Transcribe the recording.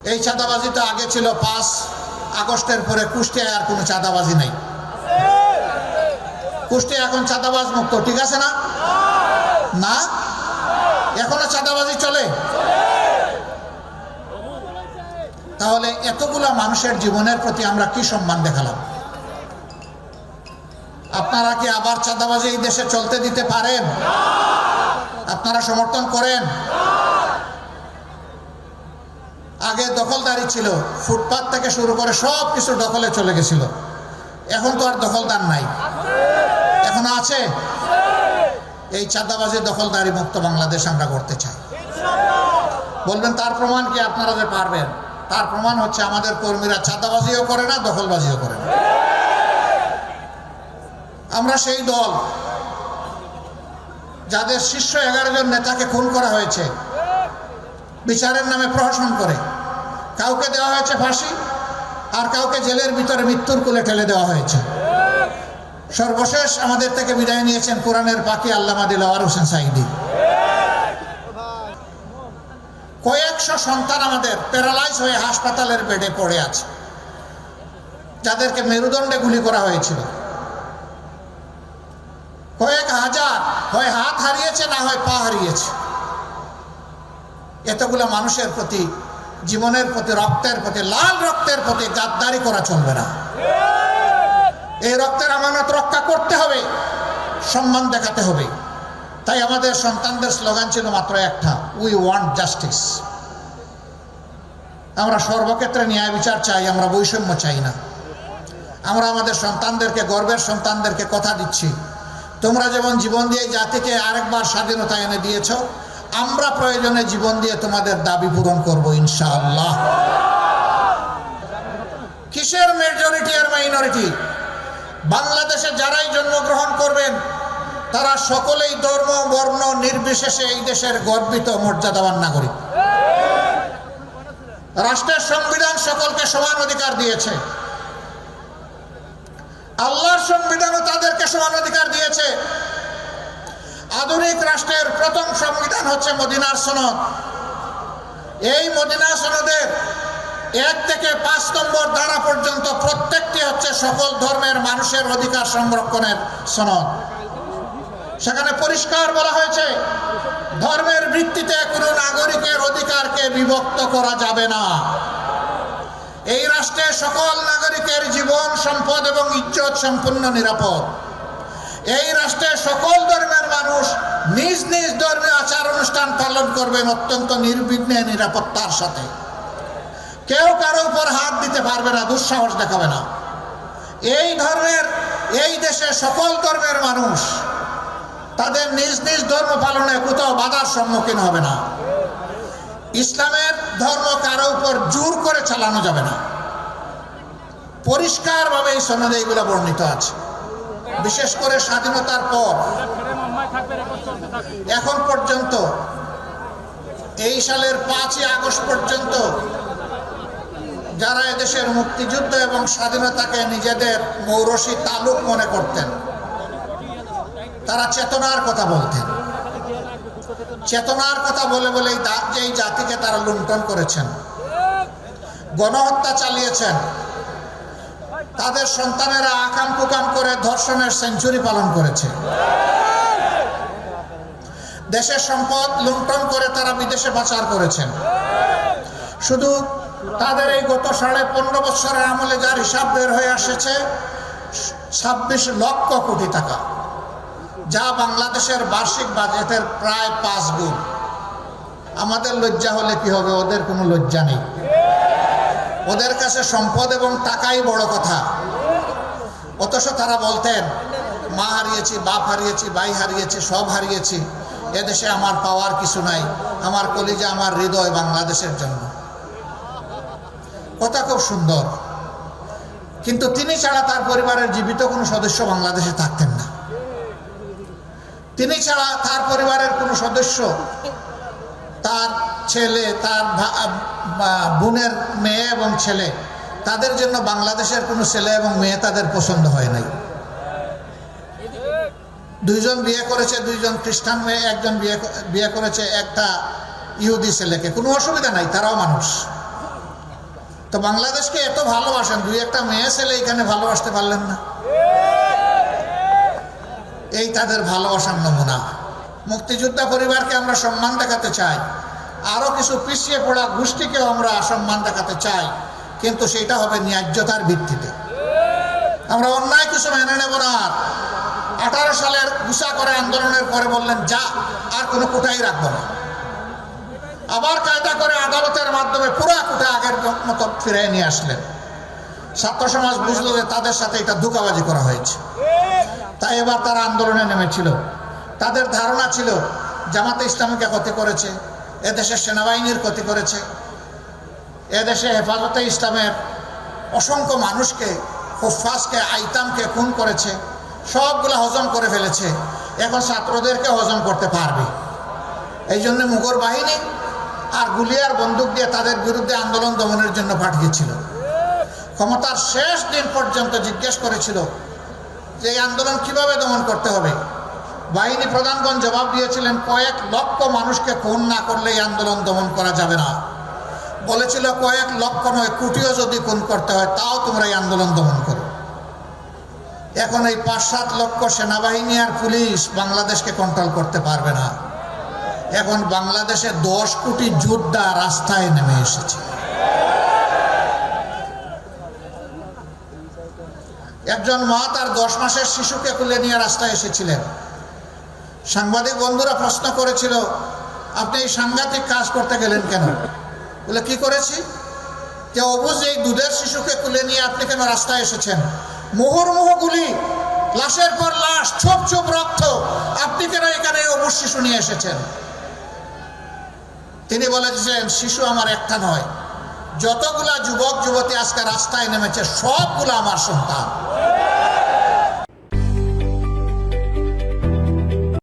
এই চাঁদাবাজি তো আগে ছিল পাঁচ আগস্টের পরে কুষ্টিয়ায় আর কোনো চাঁদাবাজি নেই। কুষ্টিয়া এখন চাঁদাবাজ মুক্ত, ঠিক আছে না? না? এখনও চাঁদাবাজি চলে? তাহলে এতগুলা মানুষের জীবনের প্রতি আমরা কি সম্মান দেখালাম? আপনারা কি আবার চাঁদাবাজি এই দেশে চলতে দিতে পারেন? আপনারা সমর্থন করেন? দখলদারি ছিল। ফুটপাত থেকে শুরু করে সব কিছু দখলে চলে গেছিল। এখন তো আর দখলদার নাই। এখনও আছে। এই চাঁদাবাজি দখলদারি মুক্ত বাংলাদেশ আমরা করতে চাই। বলবেন, তার প্রমাণ কি আপনারা যে পারবেন? তার প্রমাণ হচ্ছে আমাদের কর্মীরা চাঁদাবাজিও করে না, দখলবাজিও করে না। আমরা সেই দল যাদের শীর্ষ এগারো জন নেতাকে খুন করা হয়েছে, বিচারের নামে প্রহসন করে। কাউকে দেওয়া হয়েছে ফাঁসি আর কাউকে জেলের ভিতরে মৃত্যুর কোলে ঠেলে দেওয়া হয়েছে। সর্বশেষ আমাদের থেকে বিদায় নিয়েছেন কোরআনের পাখি আল্লামা দিলাওয়ার হোসেন সাইদি কয়েকশো সন্তান আমাদের প্যারালাইজ হয়ে হাসপাতালের বেডে পড়ে আছে, যাদেরকে মেরুদণ্ডে গুলি করা হয়েছিল। কয়েক হাজার হয় হাত হারিয়েছে না হয় পা হারিয়েছে। এতগুলো মানুষের প্রতি জীবনের প্রতি রক্তের প্রতি লাল রক্তের প্রতি গাদ্দারি করা চলবে না। এই রক্তের আমানত রক্ষা করতে হবে, সম্মান দেখাতে হবে। তাই আমাদের সন্তানদের স্লোগান ছিল মাত্র একটা উই ওয়ান্ট জাস্টিস আমরা সর্বক্ষেত্রে ন্যায় বিচার চাই, আমরা বৈষম্য চাই না। আমরা আমাদের সন্তানদেরকে, গর্বের সন্তানদেরকে কথা দিচ্ছি। তোমরা যেমন জীবন দিয়ে জাতিকে আরেকবার স্বাধীনতা এনে দিয়েছ আমরা প্রয়োজনে জীবন দিয়ে তোমাদের দাবি পূরণ করব, ইনশাআল্লাহ। কিসের মেজরিটি আর মাইনরিটি বাংলাদেশে যারাই জন্মগ্রহণ করবেন, তারা সকলেই ধর্ম, বর্ণ নির্বিশেষে এই দেশের গর্বিত, মর্যাদাবান নাগরিক। রাষ্ট্রের সংবিধান সকলকে সমান অধিকার দিয়েছে। আল্লাহর সংবিধানও তাদেরকে সমান অধিকার দিয়েছে। আধুনিক রাষ্ট্রের প্রথম সংবিধান হচ্ছে মদিনার সনদ। এই মদিনা সনদের এক থেকে পাঁচ নম্বর ধারা পর্যন্ত প্রত্যেকটি হচ্ছে সকল ধর্মের মানুষের অধিকার সংরক্ষণের সনদ। সেখানে পরিষ্কার বলা হয়েছে, ধর্মের ভিত্তিতে কোনো নাগরিকের অধিকারকে বিভক্ত করা যাবে না। এই রাষ্ট্রে সকল নাগরিকের জীবন, সম্পদ এবং ইজ্জত সম্পূর্ণ নিরাপদ। এই রাষ্ট্রের সকল ধর্মের মানুষ নিজ নিজ ধর্মীয় আচার অনুষ্ঠান পালন করবেন অত্যন্ত নির্বিঘ্নে নিরাপত্তার সাথে। কেউ কারও উপর হাত দিতে পারবে না, দুঃসাহস দেখাবে না। এই ধর্মের, এই দেশে সকল ধর্মের মানুষ তাদের নিজ নিজ ধর্ম পালনে কোথাও বাধার সম্মুখীন হবে না। ইসলামের ধর্ম কারও উপর জোর করে চালানো যাবে না। পরিষ্কারভাবে এই সনদে এইগুলো বর্ণিত আছে। বিশেষ করে স্বাধীনতার পর। এখন পর্যন্ত, এই সালের পাঁচই আগস্ট পর্যন্ত, যারা এদেশের মুক্তিযুদ্ধ এবং স্বাধীনতাকে নিজেদের মৌরসী তালুক মনে করতেন, তারা চেতনার কথা বলতেন। চেতনার কথা বলে বলেই যেই জাতিকে তারা লুণ্ঠন করেছেন, গণহত্যা চালিয়েছেন তাদের সন্তানেরা আকাম কুকাম করে ধর্ষণের সেঞ্চুরি পালন করেছে। দেশের সম্পদ লুণ্ঠন করে তারা বিদেশে পাচার করেছেন। শুধু তাদের এই গত সাড়ে পনেরো বছরের আমলে যার হিসাব বের হয়ে আসছে ছাব্বিশ লক্ষ কোটি টাকা, যা বাংলাদেশের বার্ষিক বাজেটের প্রায় পাঁচ গুণ। আমাদের লজ্জা হলে কি হবে? ওদের কোনো লজ্জা নেই। ওদের কাছে সম্পদ এবং টাকাই বড় কথা। অথচ তারা বলতেন, মা হারিয়েছি, বাপ হারিয়েছি, ভাই হারিয়েছি, সব হারিয়েছি। এদেশে আমার পাওয়ার কিছু নাই, আমার কলিজা, আমার হৃদয় বাংলাদেশের জন্য। কথা খুব সুন্দর। কিন্তু তিনি ছাড়া তার পরিবারের জীবিত কোনো সদস্য বাংলাদেশে থাকতেন না। তিনি ছাড়া তার পরিবারের কোনো সদস্য তার ছেলে, তার বোনের মেয়ে এবং ছেলে, তাদের জন্য বাংলাদেশের কোনো ছেলে এবং মেয়ে তাদের পছন্দ হয় নাই। দুইজন বিয়ে করেছে, দুইজন খ্রিস্টান মেয়ে, একজন বিয়ে বিয়ে করেছে একটা ইহুদি ছেলেকে। কোনো অসুবিধা নাই, তারাও মানুষ। তো বাংলাদেশকে এত ভালোবাসেন, দুই একটা মেয়ে ছেলে এখানে ভালোবাসতে পারলেন না। এই তাদের ভালোবাসার নমুনা। মুক্তিযোদ্ধা পরিবারকে আমরা সম্মান দেখাতে চাই। আরও কিছু পিছিয়ে পড়া গোষ্ঠীকেও আমরা সম্মান দেখাতে চাই, কিন্তু সেটা হবে ন্যায্যতার ভিত্তিতে। আমরা অন্যায় কিছু মেনে নেব না। আঠারো সালের গুসা করে আন্দোলনের পরে বললেন, যা, আর কোনো কোটাই রাখব না। আবার কায়দা করে আদালতের মাধ্যমে পুরা কোটা আগের মতো ফিরে নিয়ে আসলেন। ছাত্র সমাজ বুঝলো যে তাদের সাথে এটা ধোকাবাজি করা হয়েছে। তাই এবার তারা আন্দোলনে নেমেছিল। তাদের ধারণা ছিল জামাতে ইসলামীকে ক্ষতি করেছে, এদেশের সেনাবাহিনীর ক্ষতি করেছে। এদেশে হেফাজতে ইসলামের অসংখ্য মানুষকে হুফাজকে আইতামকে খুন করেছে, সবগুলো হজম করে ফেলেছে। এখন ছাত্রদেরকে হজম করতে পারবে। এই জন্য মুঘর বাহিনী আর গুলিয়ার বন্দুক দিয়ে তাদের বিরুদ্ধে আন্দোলন দমনের জন্য পাঠিয়েছিল। ক্ষমতার শেষ দিন পর্যন্ত জিজ্ঞেস করেছিল যে এই আন্দোলন কীভাবে দমন করতে হবে? বাহিনী প্রধানগণ জবাব দিয়েছিলেন, কয়েক লক্ষ মানুষকে খুন না করলে আন্দোলন দমন করা যাবে না। বলেছিল, কয়েক লক্ষ নয়, কোটিও যদি খুন করতে হয়, তাও তোমরা এই আন্দোলন দমন করো। এখন এই পাঁচ সাত লক্ষ সেনাবাহিনী আর পুলিশ বাংলাদেশকে কন্ট্রোল করতে পারবে না। এখন বাংলাদেশে দশ কোটি যোদ্ধা রাস্তায় নেমে এসেছে। একজন মা তার দশ মাসের শিশুকে তুলে নিয়ে রাস্তায় এসেছিলেন। সাংবাদিক বন্ধুরা প্রশ্ন করেছিল, আপনি এই সাংঘাতিক কাজ করতে গেলেন কেন? বলে, কি করেছি? যে অবুজ এই দুধের শিশুকে তুলে নিয়ে আপনি কেন রাস্তায় এসেছেন? মুহুর্মুহু গুলি লাশের পর লাশ, ছোপ ছোপ রক্ত, আপনি কেন এখানে অবুজ শিশু নিয়ে এসেছেন? তিনি বলেছেন, শিশু আমার একটা নয়। যতগুলা যুবক, যুবতী আজকে রাস্তায় নেমেছে, সবগুলো আমার সন্তান।